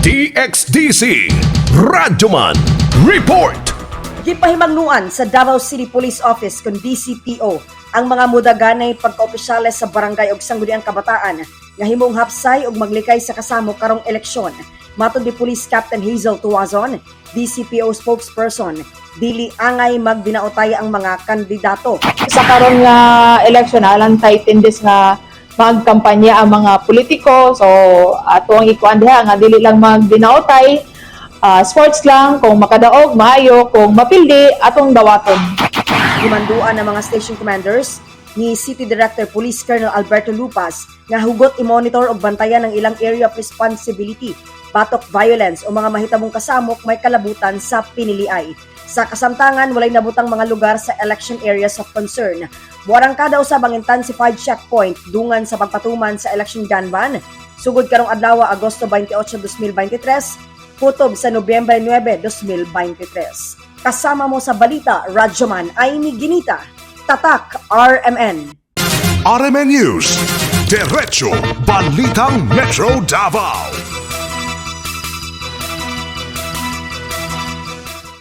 DXDC Radyoman Report Gipahimangnuan sa Davao City Police Office kung DCPO ang mga mudaganay pagkaopisyales sa barangay ug sangguniang kabataan nga himong hapsay ug maglikay sa kasamo karong eleksyon. Matod ni Police Captain Hazel Tuazon, DCPO spokesperson, dili angay magbinaotay ang mga kandidato. sa karon nga election alang tighten this nga magkampanya ang mga politiko. So ato ang ikuan diha nga dili lang magbinaotay ah, sports lang kung makadaog maayo kung mapildi atong dawaton. Gimanduan ng mga station commanders ni City Director Police Colonel Alberto Lupas nga hugot i-monitor og bantayan ang ilang area of responsibility, batok violence o mga mahitabong kasamok may kalabutan sa piniliay. Sa kasamtangan, walay nabutang mga lugar sa election areas of concern. Buwarang kada usab ang intensified checkpoint dungan sa pagpatuman sa election gun ban. Sugod karong adlaw Agosto 28, 2023, kutob sa Nobyembre 9, 2023. Kasama mo sa balita, Radyoman ay ni Ginita, Tatak RMN. RMN News Diretso Balitang Metro Davao